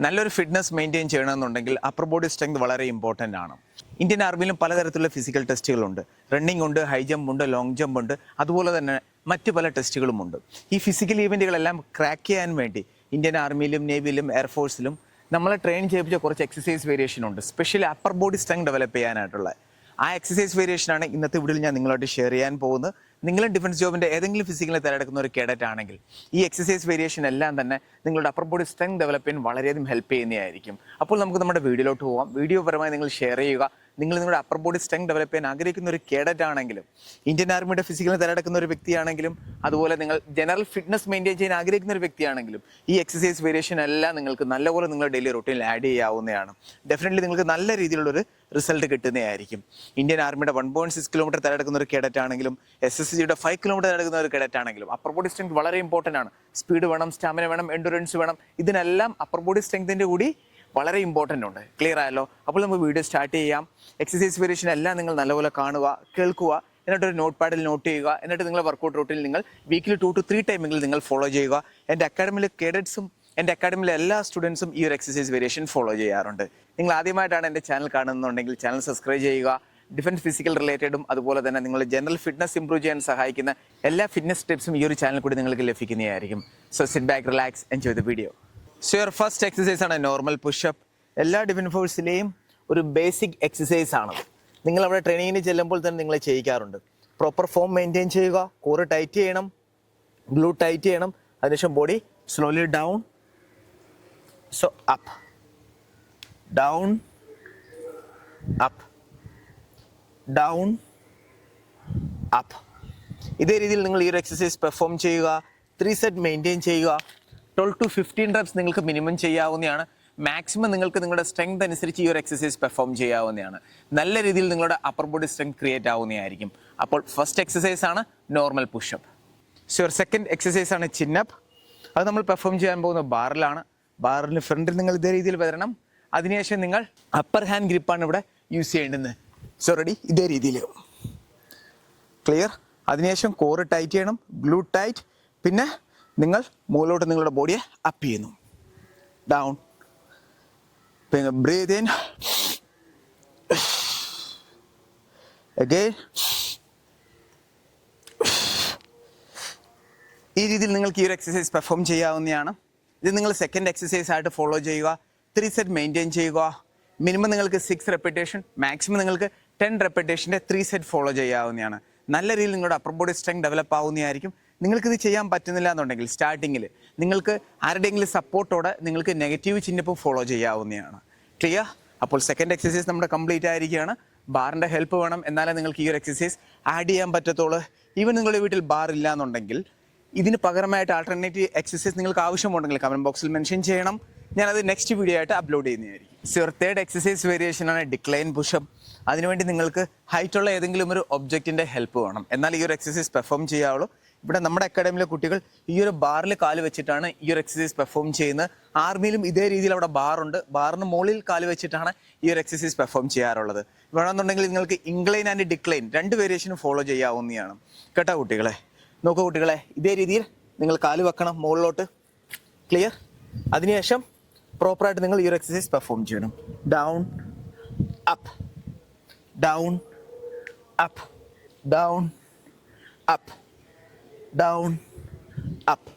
നല്ലൊരു fitness maintain ചെയ്യണമെന്നുണ്ടെങ്കിൽ upper body strength വളരെ ഇമ്പോർട്ടന്റ് ആണ്. ഇന്ത്യൻ ആർമിയിലും പലതരത്തിലുള്ള ഫിസിക്കൽ ടെസ്റ്റുകളുണ്ട് റണ്ണിംഗ് ഉണ്ട് ഹൈ ജമ്പ് ഉണ്ട് ലോങ് ജമ്പ് ഉണ്ട്. അതുപോലെ തന്നെ മറ്റു പല ടെസ്റ്റുകളും ഉണ്ട്. ഈ ഫിസിക്കൽ ഈവന്റുകളെല്ലാം ക്രാക്ക് ചെയ്യാൻ വേണ്ടി ഇന്ത്യൻ ആർമിയിലും നേവിയിലും എയർഫോഴ്സിലും നമ്മളെ ട്രെയിൻ ചെയ്യിപ്പിച്ച കുറച്ച് എക്സസൈസ് വേരിയേഷൻ ഉണ്ട്. Specially upper body strength develop ചെയ്യാനായിട്ടുള്ള ആ എക്സസൈസ് വേരിയേഷനാണ് ഇന്നത്തെ വീഡിയോയിൽ ഞാൻ നിങ്ങളോട് ഷെയർ ചെയ്യാൻ പോകുന്നത്. നിങ്ങളും ഡിഫൻസ് ജോബിന്റെ ഏതെങ്കിലും ഫിസിക്കലിനെ തിരഞ്ഞെടുക്കുന്ന ഒരു കേഡറ്റ് ആണെങ്കിൽ ഈ എക്സസൈസ് വേരിയേഷൻ എല്ലാം തന്നെ നിങ്ങളുടെ അപ്പർ ബോഡി സ്ട്രെങ്ത് ഡെവലപ്പ് ചെയ്യാൻ വളരെയധികം ഹെൽപ്പ് ചെയ്യുന്നതായിരിക്കും. അപ്പോൾ നമുക്ക് നമ്മുടെ വീഡിയോയിലോട്ട് പോകാം വീഡിയോ പരമായി നിങ്ങൾ ഷെയർ ചെയ്യുക. നിങ്ങൾ നിങ്ങളുടെ അപ്പർ ബോഡി സ്ട്രെങ് ഡെവലപ്പ് ചെയ്യാൻ ആഗ്രഹിക്കുന്ന ഒരു കേഡറ്റ് ആണെങ്കിലും ഇന്ത്യൻ ആർമിയുടെ ഫിസിക്കൽ തിരഞ്ഞെടുക്കുന്ന ഒരു വ്യക്തിയാണെങ്കിലും അതുപോലെ നിങ്ങൾ ജനറൽ ഫിറ്റ്നസ് മെയിന്റെയിൻ ചെയ്യാൻ ആഗ്രഹിക്കുന്ന ഒരു വ്യക്തിയാണെങ്കിലും ഈ എക്സസൈസ് വേരിയേഷൻ എല്ലാം നിങ്ങൾക്ക് നല്ലപോലെ നിങ്ങളുടെ ഡെയിലി റൊട്ടീനിൽ ആഡ് ചെയ്യാവുന്നതാണ്. ഡെഫിനറ്റ്ലി നിങ്ങൾക്ക് നല്ല രീതിയിലുള്ളൊരു റിസൾട്ട് കിട്ടുന്നതായിരിക്കും. ഇന്ത്യൻ ആർമിയുടെ വൺ പോയിന്റ് സിക്സ് കിലോമീറ്റർ തിരഞ്ഞെടുക്കുന്ന ഒരു കേഡറ്റ് ആണെങ്കിലും എസ് എസ് സിയുടെ ഫൈവ് കിലോമീറ്റർ തിരഞ്ഞെടുക്കുന്ന ഒരു കേഡറ്റ് ആണെങ്കിലും അപ്പർ ബോഡി സ്ട്രെങ്ത് വളരെ ഇമ്പോർട്ടന്റ് ആണ്. സ്പീഡ് വേണം സ്റ്റാമിന വേണം എൻഡുറൻസ് വേണം ഇതിനെല്ലാം അപ്പർ ബോഡി സ്ട്രെങ്തിന്റെ കൂടി വളരെ ഇമ്പോർട്ടന്റ് ഉണ്ട്. ക്ലിയർ ആയല്ലോ? അപ്പോൾ നമുക്ക് വീഡിയോ സ്റ്റാർട്ട് ചെയ്യാം. എക്സസൈസ് വേരിയേഷൻ എല്ലാം നിങ്ങൾ നല്ലപോലെ കാണുക കേൾക്കുക എന്നിട്ട് ഒരു നോട്ട് പാഡിൽ നോട്ട് ചെയ്യുക എന്നിട്ട് നിങ്ങളുടെ വർക്കൗട്ട് റൂട്ടിൽ നിങ്ങൾ വീക്കിലി ടു ടു ത്രീ ടൈമെങ്കിലും നിങ്ങൾ ഫോളോ ചെയ്യുക. എന്റെ അക്കാഡമിയിലെ കേഡറ്റ്സും എന്റെ അക്കാഡമിയിലെ എല്ലാ സ്റ്റുഡൻസും ഈ ഒരു എക്സസൈസ് വേരിയേഷൻ ഫോളോ ചെയ്യാറുണ്ട്. നിങ്ങൾ ആദ്യമായിട്ടാണ് എന്റെ ചാനൽ കാണുന്നുണ്ടെങ്കിൽ ചാനൽ സബ്സ്ക്രൈബ് ചെയ്യുക. ഡിഫൻസ് ഫിസിക്കൽ റിലേറ്റഡും അതുപോലെ തന്നെ നിങ്ങൾ ജനറൽ ഫിറ്റ്നസ് ഇംപ്രൂവ് ചെയ്യാൻ സഹായിക്കുന്ന എല്ലാ ഫിറ്റ്നസ് ടിപ്സും ഈ ഒരു ചാനൽ കൂടി നിങ്ങൾക്ക് ലഭിക്കുന്നതായിരിക്കും. So sit back relax enjoy the video so your first exercise ആണ് നോർമൽ പുഷപ്പ് എല്ലാ ഡിഫൻസ് ഫോഴ്സിലെയും ഒരു ബേസിക് എക്സസൈസ് ആണ്. നിങ്ങൾ അവിടെ ട്രെയിനിങ്ങിന് ചെല്ലുമ്പോൾ തന്നെ നിങ്ങൾ ചെയ്യിക്കാറുണ്ട്. പ്രോപ്പർ ഫോം മെയിന്റെയിൻ ചെയ്യുക കോറ് ടൈറ്റ് ചെയ്യണം ഗ്ലൂ ടൈറ്റ് ചെയ്യണം അതിനുശേഷം body slowly down so up down up down up ഇതേ രീതിയിൽ നിങ്ങൾ ഈ ഒരു എക്സസൈസ് പെർഫോം ചെയ്യുക. ത്രീ സെറ്റ് മെയിന്റെയിൻ ചെയ്യുക. ട്വൽവ് ടു ഫിഫ്റ്റീൻ റെപ്സ് നിങ്ങൾക്ക് മിനിമം ചെയ്യാവുന്നതാണ്. മാക്സിമം നിങ്ങൾക്ക് നിങ്ങളുടെ സ്ട്രെങ്ത് അനുസരിച്ച് ഈ ഒരു എക്സസൈസ് പെർഫോം ചെയ്യാവുന്നതാണ്. നല്ല രീതിയിൽ നിങ്ങളുടെ അപ്പർ ബോഡി സ്ട്രെങ്ത് ക്രിയേറ്റ് ആവുന്നതായിരിക്കും. അപ്പോൾ ഫസ്റ്റ് എക്സസൈസ് ആണ് normal pushup so second exercise ആണ് ചിന്നപ്പ് അത് നമ്മൾ പെർഫോം ചെയ്യാൻ പോകുന്ന ബാറിലാണ് ബാറിന് ഫ്രണ്ടിൽ നിങ്ങൾ ഇതേ രീതിയിൽ വരണം. അതിനുശേഷം നിങ്ങൾ അപ്പർ ഹാൻഡ് ഗ്രിപ്പാണ് ഇവിടെ യൂസ് ചെയ്യേണ്ടത് സോ റെഡി ഇതേ രീതിയിൽ. ക്ലിയർ അതിനുശേഷം കോറ് ടൈറ്റ് ചെയ്യണം. ഗ്ലൂ ടൈറ്റ് പിന്നെ നിങ്ങൾ മുകളിലോട്ട് നിങ്ങളുടെ ബോഡിയെ അപ്പ് ചെയ്യുന്നു. ഡൗൺ പിന്നെ ബ്രീത് ഇൻ അഗെയിൻ ഈ രീതിയിൽ നിങ്ങൾക്ക് ഈ ഒരു എക്സസൈസ് പെർഫോം ചെയ്യാവുന്നതാണ്. ഇത് നിങ്ങൾ സെക്കൻഡ് എക്സസൈസ് ആയിട്ട് ഫോളോ ചെയ്യുക. ത്രീ സെറ്റ് മെയിന്റെയിൻ ചെയ്യുക. മിനിമം നിങ്ങൾക്ക് സിക്സ് റെപ്പിറ്റേഷൻ മാക്സിമം നിങ്ങൾക്ക് ടെൻ റെപ്പിറ്റേഷന്റെ ത്രീ സെറ്റ് ഫോളോ ചെയ്യാവുന്നതാണ്. നല്ല രീതിയിൽ നിങ്ങളുടെ അപ്പർ ബോഡി സ്ട്രെങ്ത് ഡെവലപ്പ് ആവുന്നതായിരിക്കും. നിങ്ങൾക്കിത് ചെയ്യാൻ പറ്റുന്നില്ല എന്നുണ്ടെങ്കിൽ സ്റ്റാർട്ടിങ്ങിൽ നിങ്ങൾക്ക് ആരുടെയെങ്കിലും സപ്പോർട്ടോടെ നിങ്ങൾക്ക് നെഗറ്റീവ് ചിഹ്നപ്പം ഫോളോ ചെയ്യാവുന്നതാണ്. ക്ലിയർ അപ്പോൾ സെക്കൻഡ് എക്സസൈസ് നമ്മുടെ കംപ്ലീറ്റ് ആയിരിക്കുകയാണ്. ബാറിന്റെ ഹെൽപ്പ് വേണം. എന്നാലേ നിങ്ങൾക്ക് ഈ ഒരു എക്സസൈസ് ആഡ് ചെയ്യാൻ പറ്റത്തുള്ളൂ. ഈവൻ നിങ്ങളുടെ വീട്ടിൽ ബാർ ഇല്ല എന്നുണ്ടെങ്കിൽ ഇതിന് പകരമായിട്ട് ആൾട്ടർനേറ്റീവ് എക്സസൈസ് നിങ്ങൾക്ക് ആവശ്യമുണ്ടെങ്കിൽ കമന്റ് ബോക്സിൽ മെൻഷൻ ചെയ്യണം. ഞാനത് നെക്സ്റ്റ് വീഡിയോ ആയിട്ട് അപ്ലോഡ് ചെയ്യുന്നതായിരിക്കും. സർ തേർഡ് എക്സസൈസ് വേരിയേഷനാണ് ഡിക്ലൈൻ പുഷപ്പ് അതിനുവേണ്ടി നിങ്ങൾക്ക് ഹൈറ്റുള്ള ഏതെങ്കിലും ഒരു ഒബ്ജക്റ്റിന്റെ ഹെൽപ്പ് വേണം. എന്നാൽ ഈ ഒരു എക്സസൈസ് പെർഫോം ചെയ്യാവുള്ളൂ. ഇവിടെ നമ്മുടെ അക്കാഡമിയിലെ കുട്ടികൾ ഈ ഒരു ബാറിൽ കാൽ വെച്ചിട്ടാണ് ഈ ഒരു എക്സസൈസ് പെർഫോം ചെയ്യുന്നത്. ആർമിയിലും ഇതേ രീതിയിൽ അവിടെ ബാറുണ്ട് ബാറിന് മുകളിൽ കാൽ വെച്ചിട്ടാണ് ഈ ഒരു എക്സസൈസ് പെർഫോം ചെയ്യാറുള്ളത്. വേണമെന്നുണ്ടെങ്കിൽ നിങ്ങൾക്ക് ഇംഗ്ലൈൻ ആൻഡ് ഡിക്ലൈൻ രണ്ട് വേരിയേഷനും ഫോളോ ചെയ്യാവുന്നതാണ്. കേട്ടോ കുട്ടികളെ? നോക്കൂ കുട്ടികളെ ഇതേ രീതിയിൽ നിങ്ങൾ കാൽ വെക്കണം മുകളിലോട്ട്. ക്ലിയർ അതിനുശേഷം പ്രോപ്പറായിട്ട് നിങ്ങൾ ഈ ഒരു എക്സസൈസ് പെർഫോം ചെയ്യണം. Down up down up down up down up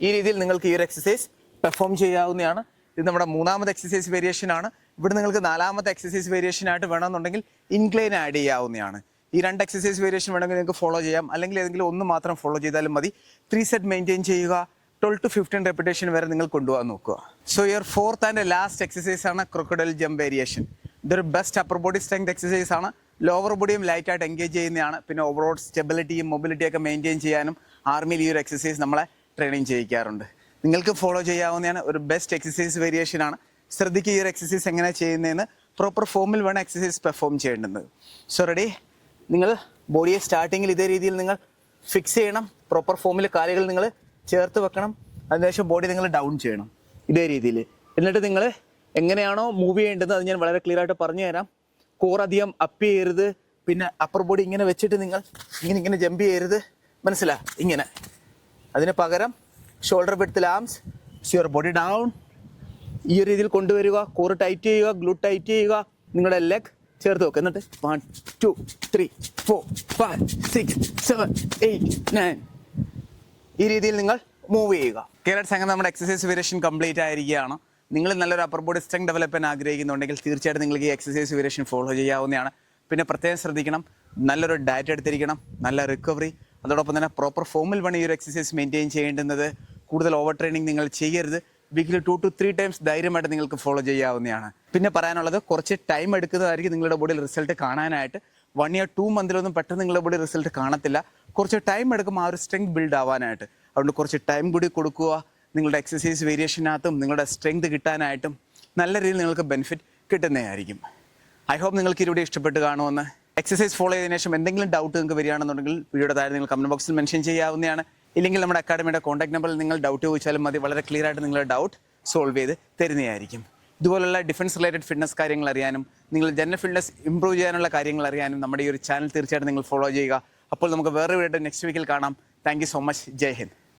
ഈ രീതിയിൽ നിങ്ങൾക്ക് ഈ ഒരു എക്സസൈസ് പെർഫോം ചെയ്യാവുന്നതാണ്. ഇത് നമ്മുടെ മൂന്നാമത്തെ എക്സസൈസ് വേരിയേഷൻ ആണ്. ഇവിടെ നിങ്ങൾക്ക് നാലാമത്തെ എക്സസൈസ് വേരിയേഷൻ ആയിട്ട് വേണമെന്നുണ്ടെങ്കിൽ ഇൻക്ലൈൻ ആഡ് ചെയ്യാവുന്നതാണ്. ഈ രണ്ട് എക്സസൈസ് വേരിയേഷൻ വേണമെങ്കിൽ നിങ്ങൾക്ക് ഫോളോ ചെയ്യാം. അല്ലെങ്കിൽ ഏതെങ്കിലും ഒന്ന് മാത്രം ഫോളോ ചെയ്താലും മതി. ത്രീ സെറ്റ് മെയിന്റെയിൻ ചെയ്യുക. ട്വൽവ് ടു ഫിഫ്റ്റീൻ റെപ്പിറ്റേഷൻ വരെ നിങ്ങൾ കൊണ്ടുപോകാൻ നോക്കുക. So here fourth and last exercise ആണ് ക്രൊക്കഡൽ ജംപ് വേരിയേഷൻ ഇതൊരു best upper body strength exercise ആണ്. ലോവർ ബോഡിയും ലൈറ്റായിട്ട് എൻഗേജ് ചെയ്യുന്നതാണ്. പിന്നെ ഓവറോൾ സ്റ്റെബിലിറ്റിയും മൊബിലിറ്റിയൊക്കെ മെയിന്റെയിൻ ചെയ്യാനും ആർമിയിൽ ഈ ഒരു എക്സസൈസ് നമ്മളെ ട്രെയിനിങ് ചെയ്യിക്കാറുണ്ട്. നിങ്ങൾക്ക് ഫോളോ ചെയ്യാവുന്നതാണ്. ഒരു ബെസ്റ്റ് എക്സസൈസ് വേരിയേഷൻ ആണ്. ശ്രദ്ധിക്കുക ഈ ഒരു എക്സസൈസ് എങ്ങനെ ചെയ്യുന്നതെന്ന് പ്രോപ്പർ ഫോമിൽ വേണം എക്സസൈസ് പെർഫോം ചെയ്യേണ്ടത്. സോ റെഡി നിങ്ങൾ ബോഡിയെ സ്റ്റാർട്ടിങ്ങിൽ ഇതേ രീതിയിൽ നിങ്ങൾ ഫിക്സ് ചെയ്യണം. പ്രോപ്പർ ഫോമിൽ കാലുകൾ നിങ്ങൾ ചേർത്ത് വെക്കണം. അതിനുശേഷം ബോഡി നിങ്ങൾ ഡൗൺ ചെയ്യണം. ഇതേ രീതിയിൽ. എന്നിട്ട് നിങ്ങൾ എങ്ങനെയാണോ മൂവ് ചെയ്യേണ്ടത് അത് ഞാൻ വളരെ ക്ലിയർ ആയിട്ട് പറഞ്ഞു തരാം കോർ അധികം അപ്പ് ചെയ്യരുത്. പിന്നെ അപ്പർ ബോഡി ഇങ്ങനെ വെച്ചിട്ട് നിങ്ങൾ ഇങ്ങനെ ഇങ്ങനെ ജമ്പ് ചെയ്യരുത്. മനസ്സിലാ? ഇങ്ങനെ. അതിന് പകരം ഷോൾഡർ ബെഡ്ത്തിൽ ആംസ് യുവർ ബോഡി ഡൗൺ ഈ ഒരു രീതിയിൽ കൊണ്ടുവരിക കോർ ടൈറ്റ് ചെയ്യുക ഗ്ലൂ ടൈറ്റ് ചെയ്യുക നിങ്ങളുടെ ലെഗ് ചേർത്ത് വെക്കുക. എന്നിട്ട് one two three four five six seven eight nine ഈ രീതിയിൽ നിങ്ങൾ മൂവ് ചെയ്യുക. കേരള സംഘം നമ്മുടെ എക്സസൈസ് വേരിയേഷൻ കംപ്ലീറ്റ് ആയിരിക്കുകയാണ്. നിങ്ങൾ നല്ലൊരു അപ്പർ ബോഡി സ്ട്രെങ് ചെയ്യാൻ ആഗ്രഹിക്കുന്നുണ്ടെങ്കിൽ തീർച്ചയായിട്ടും നിങ്ങൾക്ക് ഈ എക്സസൈസ് വേരിയേഷൻ ഫോളോ ചെയ്യാവുന്നതാണ്. പിന്നെ പ്രത്യേകം ശ്രദ്ധിക്കണം നല്ലൊരു ഡയറ്റ് എടുത്തിരിക്കണം നല്ല റിക്കവറി അതോടൊപ്പം തന്നെ പ്രോപ്പർ ഫോമിൽ വേണം ഈ ഒരു എക്സസൈസ് മെയിന്റെയിൻ ചെയ്യേണ്ടുന്നത്. കൂടുതൽ ഓവർ ട്രെയിനിങ് നിങ്ങൾ ചെയ്യരുത്. വീക്കിൽ ടു ടു ത്രീ ടൈംസ് ധൈര്യമായിട്ട് നിങ്ങൾക്ക് ഫോളോ ചെയ്യാവുന്നതാണ്. പിന്നെ പറയാനുള്ളത് കുറച്ച് ടൈം എടുക്കുന്നതായിരിക്കും നിങ്ങളുടെ ബോഡിയിൽ റിസൾട്ട് കാണാനായിട്ട്. വൺ ഇയർ ടു മന്തിലൊന്നും പെട്ടെന്ന് നിങ്ങളുടെ ബോഡി റിസൾട്ട് കാണത്തില്ല. കുറച്ച് ടൈം എടുക്കും ആ ഒരു സ്ട്രെങ്ത് ബിൽഡ് ആവാനായിട്ട്. അതുകൊണ്ട് കുറച്ച് ടൈം കൂടി കൊടുക്കുക. നിങ്ങളുടെ എക്സസൈസ് വേരിയേഷനകത്തും നിങ്ങളുടെ സ്ട്രെങ്ത് കിട്ടാനായിട്ടും നല്ല രീതിയിൽ നിങ്ങൾക്ക് ബെനിഫിറ്റ് കിട്ടുന്നതായിരിക്കും. ഐ ഹോപ്പ് നിങ്ങൾക്ക് ഇവിടെ ഇഷ്ടപ്പെട്ട് കാണുമെന്ന്. എക്സസൈസ് ഫോളോ ചെയ്തതിനു ശേഷം എന്തെങ്കിലും ഡൗട്ട് നിങ്ങൾക്ക് വരികയാണെന്നുണ്ടെങ്കിൽ വീഡിയോയുടെ താഴെ നിങ്ങൾ കമന്റ് ബോക്സിൽ മെൻഷൻ ചെയ്യാവുന്നതാണ്. ഇല്ലെങ്കിൽ നമ്മുടെ അക്കാഡമിയുടെ കോൺടാക്ട് നമ്പറിൽ നിങ്ങൾ ഡൗട്ട് ചോദിച്ചാലും മതി. വളരെ ക്ലിയർ ആയിട്ട് നിങ്ങളുടെ ഡൗട്ട് സോൾവ് ചെയ്ത് തരുന്നതായിരിക്കും. ഇതുപോലുള്ള ഡിഫൻസ് റിലേറ്റഡ് ഫിറ്റ്നസ് കാര്യങ്ങൾ അറിയാനും നിങ്ങൾ ജനറൽ ഫിറ്റ്നസ് ഇംപ്രൂവ് ചെയ്യാനുള്ള കാര്യങ്ങൾ അറിയാനും നമ്മുടെ ഈ ഒരു ചാനൽ തീർച്ചയായിട്ടും നിങ്ങൾ ഫോളോ ചെയ്യുക. അപ്പോൾ നമുക്ക് വേറെ വീഡിയോ നെക്സ്റ്റ് വീക്കിൽ കാണാം. Thank so much Jai Hind